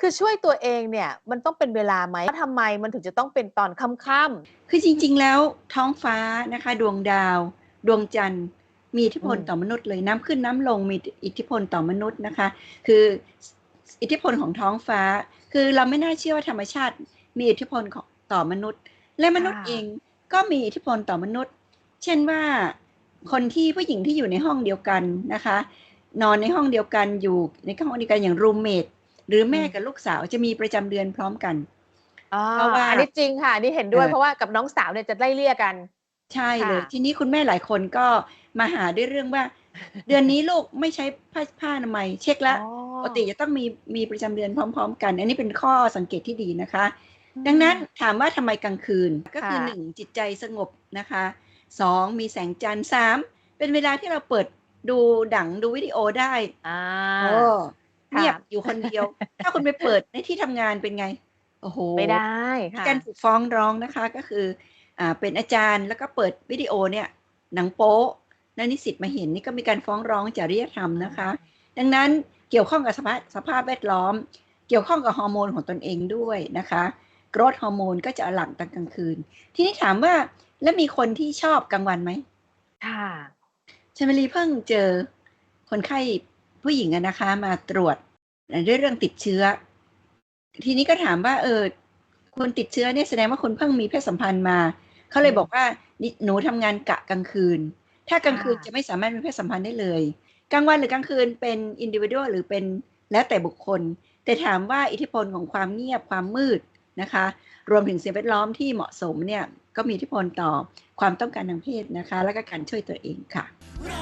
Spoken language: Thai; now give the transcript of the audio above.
คือช่วยตัวเองเนี่ยมันต้องเป็นเวลาไหมแล้วทำไมมันถึงจะต้องเป็นตอนค่ำๆคือจริงๆแล้วท้องฟ้านะคะ ดวงดาว ดวงจันทร์ มีอิทธิพลต่อมนุษย์เลยน้ำขึ้นน้ำลงมีอิทธิพลต่อมนุษย์นะคะ คืออิทธิพลของท้องฟ้า คือเราไม่น่าเชื่อว่าธรรมชาติ มีอิทธิพลของต่อมนุษย์ และมนุษย์เองก็มีอิทธิพลต่อมนุษย์ เช่นว่าคนที่ผู้หญิงที่อยู่ในห้องเดียวกันนะคะ นอนในห้องเดียวกันอยู่ในห้องเดียวกันอย่างรูมเมท หรือแม่กับลูกสาวจะมีประจำเดือนพร้อมกันอ่าเพราะว่าอันนี้จริงค่ะอันนี่เห็นด้วยเออเพราะว่ากับน้องสาวเนี่ยจะไล่เลี่ยกัน ใช่เลยค่ะทีนี้คุณแม่หลายคนก็มาหาด้วยเรื่องว่า เดือนนี้ลูกไม่ใช้ผ้าผ้าอนามัยเช็คแล้วอ๋อปกติจะต้องมีมีประจำเดือนพร้อม ๆ กัน อันนี้เป็นข้อสังเกตที่ดีนะคะ ดังนั้นถามว่าทำไมกลางคืนก็คือค่ะหนึ่งจิตใจสงบนะคะสองมีแสงจันทร์สามเป็นเวลาที่เราเปิดดูดังดูวิดีโอได้อ่าโอ้ค่ะ เงียบอยู่คนเดียว ถ้าคุณไปเปิดในที่ทำงานเป็นไง โอ้โห ไม่ได้ค่ะการถูกฟ้องร้องนะคะก็คือ อ่า เป็นอาจารย์แล้วก็เปิดวิดีโอเนี่ย หนังโป๊ะแล้วนิสิตมาเห็นนี่ก็มีการฟ้องร้องจริยธรรมนะคะ ดังนั้นเกี่ยวข้องกับสภาพสภาพแวดล้อม เกี่ยวข้องกับฮอร์โมนของตนเองด้วยนะคะกรดฮอร์โมนก็จะหลั่งตอนกลางคืน ทีนี้ถามว่าแล้วมีคนที่ชอบกลางวันไหมค่ะชมรีเพิ่งเจอคนไข้ ผู้หญิงอะนะคะมาตรวจด้วยเรื่องติดเชื้อ ทีนี้ก็ถามว่า เออคุณติดเชื้อเนี่ยแสดงว่าคุณเพิ่งมีเพศสัมพันธ์มา เขาเลยอืมบอกว่านี่หนูทำงานกะกลางคืน ถ้ากลางคืนค่ะจะไม่สามารถมีเพศสัมพันธ์ได้เลยกลางวันหรือกลางคืนเป็นอินดิวิ a l หรือเป็นแล้วแต่บุคคล แต่ถามว่าอิทธิพลของความเงียบความมืดนะคะ รวมถึงสิ่งแวดล้อมที่เหมาะสมเนี่ยก็มีอิทธิพลต่อความต้องการทางเพศนะคะ และก็การช่วยตัวเองค่ะรั